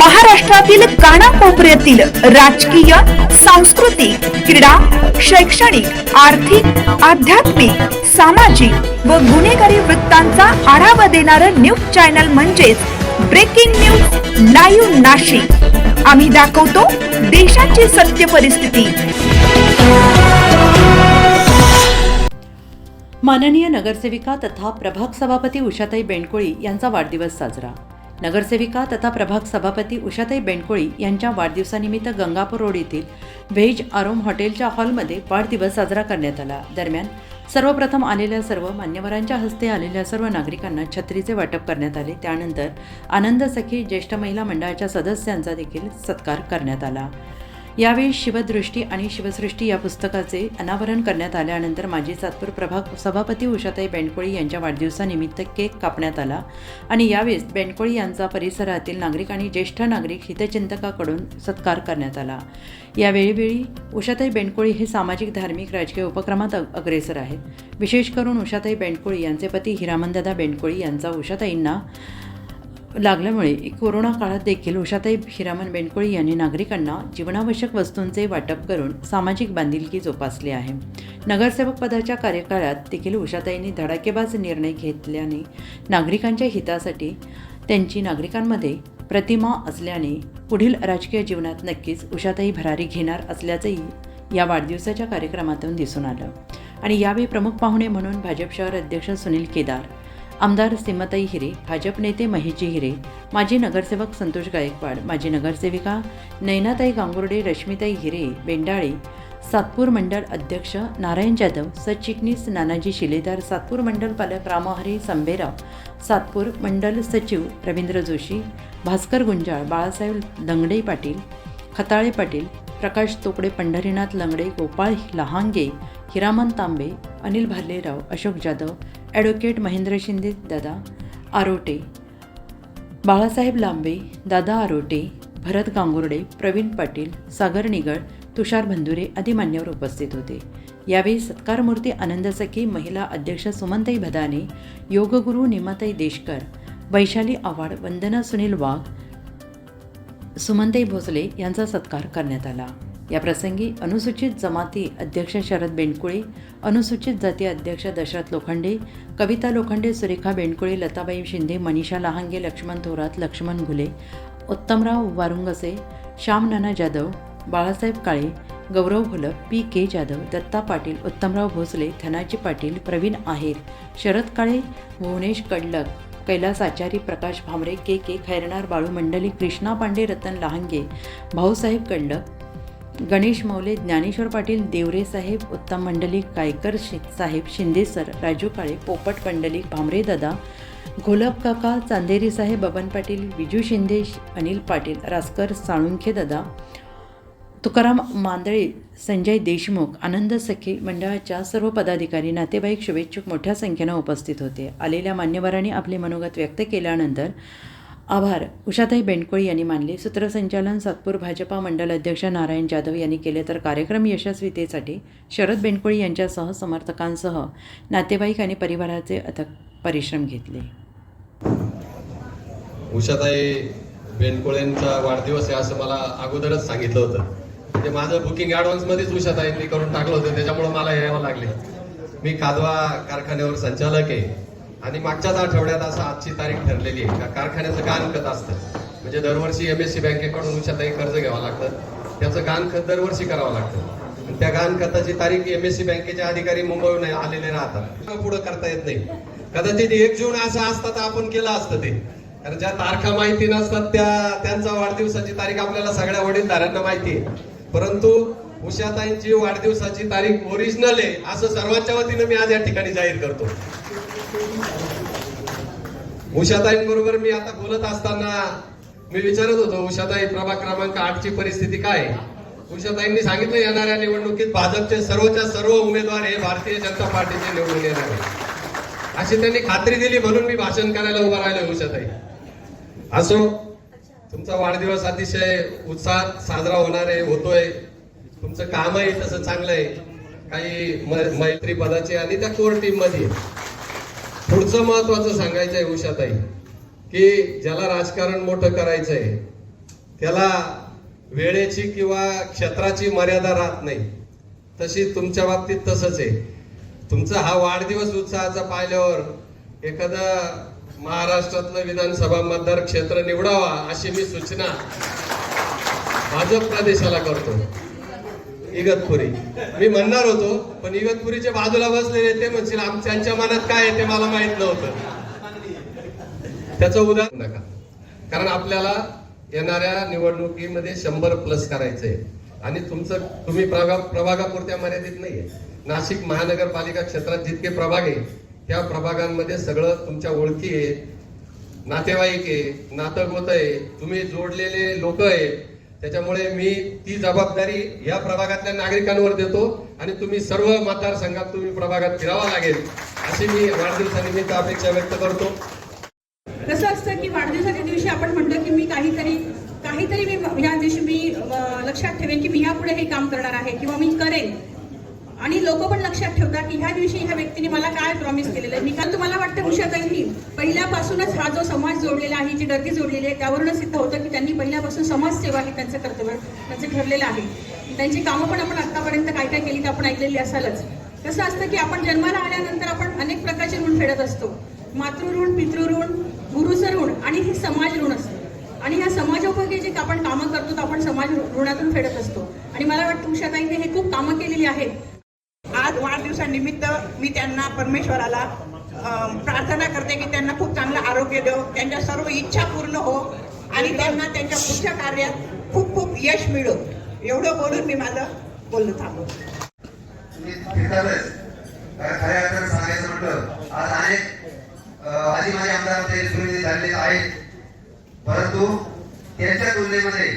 महाराष्ट्रातील कानाकोपऱ्यातील राजकीय सांस्कृतिक क्रीडा शैक्षणिक आर्थिक आध्यात्मिक सामाजिक व गुन्हेगारी वृत्तांचा आढावा देणारं न्यूज चॅनल म्हणजेच ब्रेकिंग न्यूज लाईव्ह नाशिक. आम्ही दाखवतो देशाची सत्य परिस्थिती. माननीय नगरसेविका तथा प्रभाग सभापती उषाताई बेंडकोळी यांचा वाढदिवस साजरा. नगरसेविका तथा प्रभाग सभापती उषाताई बेंडकोळी यांच्या वाढदिवसानिमित्त गंगापूर रोड येथील व्हेज आरोम हॉटेलच्या हॉलमध्ये वाढदिवस साजरा करण्यात आला. दरम्यान सर्वप्रथम आलेल्या सर्व मान्यवरांच्या हस्ते आलेल्या सर्व नागरिकांना छत्रीचे वाटप करण्यात आले. त्यानंतर आनंद सखी ज्येष्ठ महिला मंडळाच्या सदस्यांचा देखील सत्कार करण्यात आला. यावेळी शिवदृष्टी आणि शिवसृष्टी या पुस्तकाचे अनावरण करण्यात आल्यानंतर माजी सातपूर प्रभाग सभापती उषाताई बेंडकोळी यांच्या वाढदिवसानिमित्त केक कापण्यात आला. आणि यावेळेस बेंडकोळी यांचा परिसरातील नागरिक आणि ज्येष्ठ नागरिक हितचिंतकाकडून सत्कार करण्यात आला. यावेळीवेळी उषाताई बेंडकोळी हे सामाजिक धार्मिक राजकीय उपक्रमात अग्रेसर आहेत. विशेष करून उषाताई बेंडकोळी यांचे पती हिरामनदादा बेंडकोळी यांचा उषाताईंना लागल्यामुळे कोरोना काळात देखील उषाताई हिरामन बेंडकोळी यांनी नागरिकांना जीवनावश्यक वस्तूंचे वाटप करून सामाजिक बांधिलकी जोपासली आहे. नगरसेवक पदाच्या कार्यकाळात देखील उषाताईंनी धडाकेबाज निर्णय घेतल्याने नागरिकांच्या हितासाठी त्यांची नागरिकांमध्ये प्रतिमा असल्याने पुढील राजकीय जीवनात नक्कीच उषाताई भरारी घेणार असल्याचंही या वाढदिवसाच्या कार्यक्रमातून दिसून आलं. आणि यावेळी प्रमुख पाहुणे म्हणून भाजप शहर अध्यक्ष सुनील केदार आमदार सीमाताई हिरे भाजप नेते महेशजी हिरे माजी नगरसेवक संतोष गायकवाड माजी नगरसेविका नैनाताई गांगुर्डे रश्मिताई हिरे बेंडाळे सातपूर मंडळ अध्यक्ष नारायण जाधव सचिटणीस नानाजी शिलेदार सातपूर मंडल पालक रामहरी संभेराव सातपूर मंडल सचिव रवींद्र जोशी भास्कर गुंजाळ बाळासाहेब लंगडे पाटील खताळे पाटील प्रकाश तोकडे पंढरीनाथ लंगडे गोपाळ लहांगे हिरामन तांबे अनिल भालेराव अशोक जाधव ॲडव्होकेट महेंद्र शिंदे दादा आरोटे बाळासाहेब लांबे दादा आरोटे भरत गांगुर्डे प्रवीण पाटील सागर निगळ तुषार भंदुरे आदी मान्यवर उपस्थित होते. यावेळी सत्कारमूर्ती आनंद सखी महिला अध्यक्ष सुमनताई भदाने योगगुरू निमाताई देशकर वैशाली आव्हाड वंदना सुनील वाघ सुमनताई भोसले यांचा सत्कार करण्यात आला. या प्रसंगी अनुसूचित जमाती अध्यक्ष शरद बेंडकुळे अनुसूचित जाती अध्यक्ष दशरथ लोखंडे कविता लोखंडे सुरेखा बेंडकुळे लताबाई शिंदे मनीषा लहांगे लक्ष्मण थोरात लक्ष्मण घुले उत्तमराव वारुंगसे श्याम नाना जाधव बाळासाहेब काळे गौरव घोलप पी के जाधव दत्ता पाटील उत्तमराव भोसले धनाजी पाटील प्रवीण आहेर शरद काळे भुवनेश कडलक कैलास आचारी प्रकाश भामरे के के खैरनार बाळू मंडली कृष्णा पांडे रतन लहांगे भाऊसाहेब कडलक गणेश मौले ज्ञानेश्वर पाटील देवरे साहेब उत्तम मंडलिक गायकर शि साहेब शिंदे सर राजू काळे पोपट पंडलिक भामरे दादा घोलप काका चांदेरी साहेब बबन पाटील विजू शिंदे अनिल पाटील रासकर साळुंखे दादा तुकाराम मांदळे संजय देशमुख आनंद सखी मंडळाच्या सर्व पदाधिकारी नातेवाईक शुभेच्छुक मोठ्या संख्येनं उपस्थित होते. आलेल्या मान्यवरांनी आपले मनोगत व्यक्त केल्यानंतर आभार. उषाताई बेंडकोळी यांनी मानले. सूत्रसंचालन सातपूर भाजपा मंडल अध्यक्ष नारायण जाधव यांनी केले तर कार्यक्रम यशस्वीतेसाठी शरद बेंडकोळी यांच्यासह समर्थकांसह नातेवाईक आणि परिवाराचे अथक परिश्रम घेतले. उषाताई बेंडकोळेंचा वाढदिवस आहे असं मला अगोदरच सांगितलं होतं. म्हणजे माझं बुकिंग ॲडव्हान्समध्येच उषाताईंनी करून टाकलं होतं. त्याच्यामुळं मला यावं लागले. मी खादवा कारखान्यावर संचालक आहे. आणि मागच्याच आठवड्यात असं आजची तारीख ठरलेली आहे. का कारखान्याचं गाणखत असतं. म्हणजे दरवर्षी एम एस सी बँकेकडून उषाताई कर्ज घ्यावं लागतं. त्याचं गाणखत दरवर्षी करावं लागतं. त्या गाणखताची तारीख एम एस सी बँकेचे अधिकारी मुंबईहून आलेले राहतात. पुढं करता येत नाही. कदाचित एक जून असं असतं तर आपण केलं असतं ते. कारण ज्या तारखा माहिती नसतात त्या त्यांचा वाढदिवसाची तारीख आपल्याला सगळ्या वडीलधाऱ्यांना माहिती आहे. परंतु उषाताईंची वाढदिवसाची तारीख ओरिजिनल आहे असं सर्वांच्या वतीनं मी आज या ठिकाणी जाहीर करतो. उषाताईंबरोबर मी आता बोलत असताना मी विचारत होतो उषाताई प्रभाग क्रमांक आठची परिस्थिती काय? उषाताईंनी सांगितलं येणाऱ्या निवडणुकीत भाजपचे सर्वच्या सर्व उमेदवार हे भारतीय जनता पार्टीचे निवडून येणार आहे अशी त्यांनी खात्री दिली म्हणून मी भाषण करायला उभा राहिलो उषाताई. असो तुमचा वाढदिवस अतिशय उत्साहात साजरा होणार आहे होतोय. तुमचं कामही तसं चांगलं आहे. काही मैत्री पदाचे आणि त्या कोर टीममध्ये पुढचं महत्वाचं सांगायचं आहे उषाताई की ज्याला राजकारण मोठं करायचं आहे त्याला वेळेची किंवा क्षेत्राची मर्यादा राहत नाही. तशी तुमच्या बाबतीत तसंच आहे. तुमचा हा वाढदिवस उत्साहाचा पाहिल्यावर एखादा महाराष्ट्रातलं विधानसभा मतदार क्षेत्र निवडावा अशी मी सूचना भाजप प्रदेशाला करतो. इगतपुरी. मी म्हणणार होतो पण इगतपुरीच्या बाजूला बसलेले ते म्हणतील आमच्या मनात काय आहे ते मला माहीत नव्हतं. त्याचं उदाहरण नका कारण आपल्याला येणाऱ्या निवडणुकीमध्ये शंभर प्लस करायचंय. आणि तुमचं तुम्ही प्रभाग प्रभागापुरत्या मर्यादित नाहीये. नाशिक महानगरपालिका क्षेत्रात जितके प्रभाग आहे त्या प्रभागांमध्ये सगळं तुमच्या ओळखी आहे नातेवाईक आहे नातं आहे तुम्ही जोडलेले लोक आहे त्याच्यामुळे मी ती जबाबदारी या प्रभागातल्या नागरिकांवर देतो आणि तुम्ही सर्व मतदारसंघात तुम्ही प्रभागात फिरावं लागेल अशी मी वाढदिवसानिमित्त अपेक्षा व्यक्त करतो. कसं असतं की वाढदिवसाच्या दिवशी आपण म्हणतो की मी काहीतरी काहीतरी मी या दिवशी मी लक्षात ठेवेन की मी यापुढे हे काम करणार आहे किंवा मी करेन. आणि लोक पण लक्षात ठेवतात की ह्या दिवशी ह्या व्यक्तीने मला काय प्रॉमिस केलेलं आहे. मी काल तुम्हाला वाटतं उषाताईंनी पहिल्यापासूनच हा जो समाज जोडलेला आहे जी गर्दी जोडलेली आहे त्यावरूनच सिद्ध होतं की त्यांनी पहिल्यापासून समाजसेवा ही त्यांचं कर्तव्य त्यांचं ठरलेलं आहे. त्यांची कामं पण आपण आत्तापर्यंत काय काय केली ते आपण ऐकलेली असालच. कसं असतं की आपण जन्माला आल्यानंतर आपण अनेक प्रकारचे ऋण फेडत असतो. मातृऋण पितृऋण गुरुचं ऋण आणि हे समाज ऋण असतं. आणि ह्या समाजोपयोगी जे आपण कामं करतो तर आपण समाज ऋणातून फेडत असतो. आणि मला वाटतं उषाताईने हे खूप कामं केलेली आहेत. आज वाढदिवसानिमित्त मी त्यांना परमेश्वराला प्रार्थना करते की त्यांना खूप चांगलं आरोग्य देव त्यांच्या सर्व इच्छा पूर्ण हो आणि त्यांना त्यांच्या पुढच्या कार्यात खूप खूप यश मिळो. एवढं बोलून मी माझं बोलणं थांबवतो. मी खऱ्या अर्थानं सांगायचं म्हटलं आज अनेक आधी माझे आमदार ते झालेले आहेत. परंतु त्यांच्या तुलनेमध्ये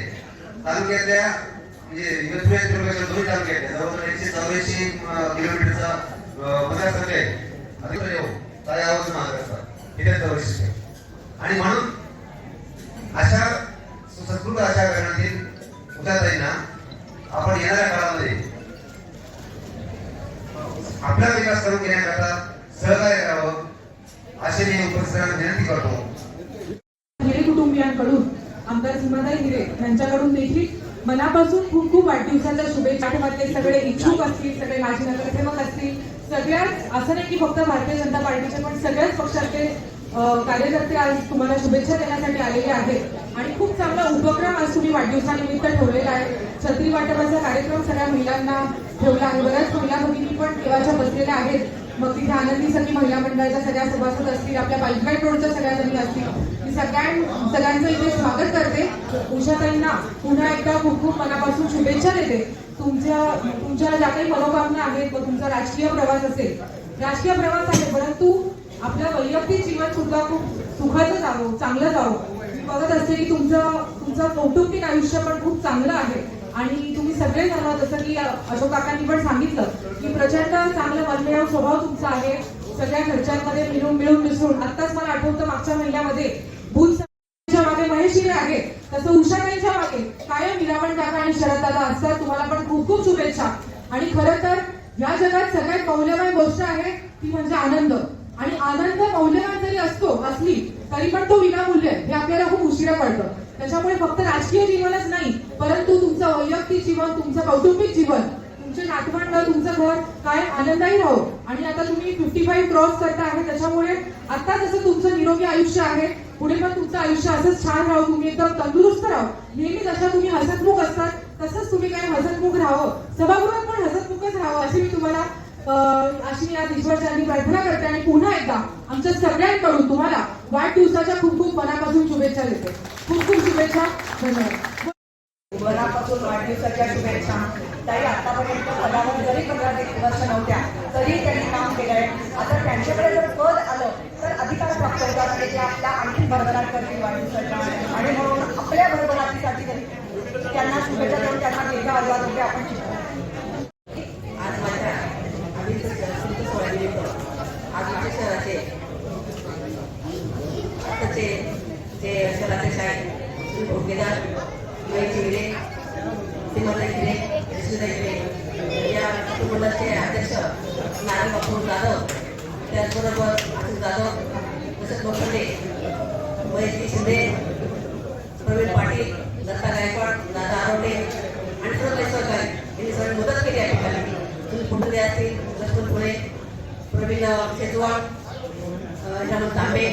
तालुक्यातल्या म्हणजे इगतपुरी आणि तालुक्यातल्या जवळजवळ एकशे चौऱ्याऐंशी किलोमीटरचा अं, मतदारसंघ आहे. कुटुंबियांकडून आमदार सीमाताई हिरे यांच्याकडून देखील मनापासून खूप खूप वाढदिवसाच्या शुभेच्छा पाठवते सगळे इच्छुक असतील सगळे माजी नगरसेवक असतील सगळ्याच असं नाही की फक्त भारतीय जनता पार्टीचे पण सगळ्याच पक्षाचे कार्यकर्ते आज तुम्हाला शुभेच्छा देण्यासाठी आलेले आहेत. आणि खूप चांगला उपक्रम आज तुम्ही वाढदिवसानिमित्त ठेवलेला आहे. छत्री वाटपाचा कार्यक्रम सगळ्या महिलांना ठेवला आहे. बऱ्याच महिला भगिनी पण देवाच्या बसलेल्या आहेत. मग तिथे आनंदी सगळी महिला मंडळाच्या सगळ्या सभासद असतील आपल्या बाईकबाईक रोडच्या सगळ्या जणी असतील. सगळ्यां सगळ्यांचं इथे स्वागत करते. उषाताईंना पुन्हा एकदा खूप खूप मनापासून शुभेच्छा देते. तुमच्या तुमच्या ज्या काही मनोकामना आहेत व तुमचा राजकीय प्रवास असेल राजकीय प्रवास आहे परंतु आपलं वैयक्तिक जीवन सुद्धा खूप सुखाचं जावं चांगलं जावं. मी बघत असते की तुमचं तुमचं कौटुंबिक आयुष्य पण खूप चांगलं आहे. आणि तुम्ही सगळे जण जसं की अशोक काकांनी पण सांगितलं की प्रचंड चांगलं मनमिळाव स्वभाव तुमचा आहे. सगळ्या घरच्यांमध्ये मिळून मिळून मिसळून. आत्ताच मला आठवतं मागच्या महिन्यामध्ये मागे महेश आहे तसं उषाताईंच्या मागे कायम हिरामण काका आणि शरद असतात. तुम्हाला पण खूप खूप शुभेच्छा. आणि खरं तर या जगात सगळ्यात मौल्यवान गोष्ट आहे ती म्हणजे आनंद. आणि आनंद मौल्यवान जरी असतो असली तरी पण तो विनामूल्य हे आपल्याला खूप उशिरा पडतं त्याच्यामुळे फक्त राजकीय जीवनच नाही परंतु तुमचं वैयक्तिक जीवन तुमचं कौटुंबिक जीवन तुमचे नातवंड तुमचं घर काय आनंदाही राहो. आणि आता तुम्ही फिफ्टी फाईव्ह क्रॉस करता आहे त्याच्यामुळे आता जसं तुमचं निरोगी आयुष्य आहे पुढे पण तुमचं आयुष्य असंच छान राहू तुम्ही एकदम तंदुरुस्त राहू. नेहमी जशा तुम्ही हसतमुख असतात तसंच तुम्ही काय हसतमुख राहावं. सभागृहात पण हसतमुखच राहावं अशी मी तुम्हाला अशी या आज ईश्वरचरणी प्रार्थना करते. आणि पुन्हा एकदा आमच्या सगळ्यांकडून तुम्हाला वाढदिवसाच्या खूप खूप मनापासून शुभेच्छा देते. खूप खूप शुभेच्छा. धन्यवाद. मनापासून वाढदिवसाच्या शुभेच्छा ताई आतापर्यंत पदावर जरी पंधरा ते वर्ष नव्हत्या तरी त्यांनी काम केलंय आता त्यांच्याकडे जर पद आलं तर अधिकार प्राप्त होतात ते आपल्या आणखी भरभराट करतील वाढदिवसाच्या आणि म्हणून आपल्या भरभराटीसाठी तरी त्यांना शुभेच्छा देऊन त्यांना दीर्घ आवाज होते आपण शिकतो आज माझ्या अभिजित संत सोहळ्यानिमित्त आज आमच्या शहराचे आताचे जे शहराचे शाळेत भोगेदार महेश हिरे सीमाताई हिरे यशोदा हिरे या कुटुंबाचे अध्यक्ष नारायण बापू जाधव त्याचबरोबर आशिष जाधव तसेच मोठे वैद्य शिंदे प्रवीण पाटील दत्ता गायकवाड दादा आरोटे आणि प्रोफेसर गाय यांनी सगळी मदत केली या ठिकाणी. तुम्ही कुठे असतील लक्ष्मण पुणे प्रवीण शेजवाळ रमण तांबे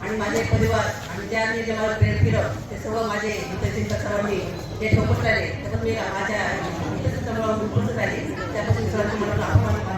आणि माझे परिवार आणि ज्याने जे मला प्रेरित केलं ते सर्व माझे हितचिंतक सर्वांनी जे ठोकत राहिले त्यातून मी माझ्या हितचिंतकामुळे उपस्थित राहिले. त्यापासून सर्वांचे मला आभार मानतात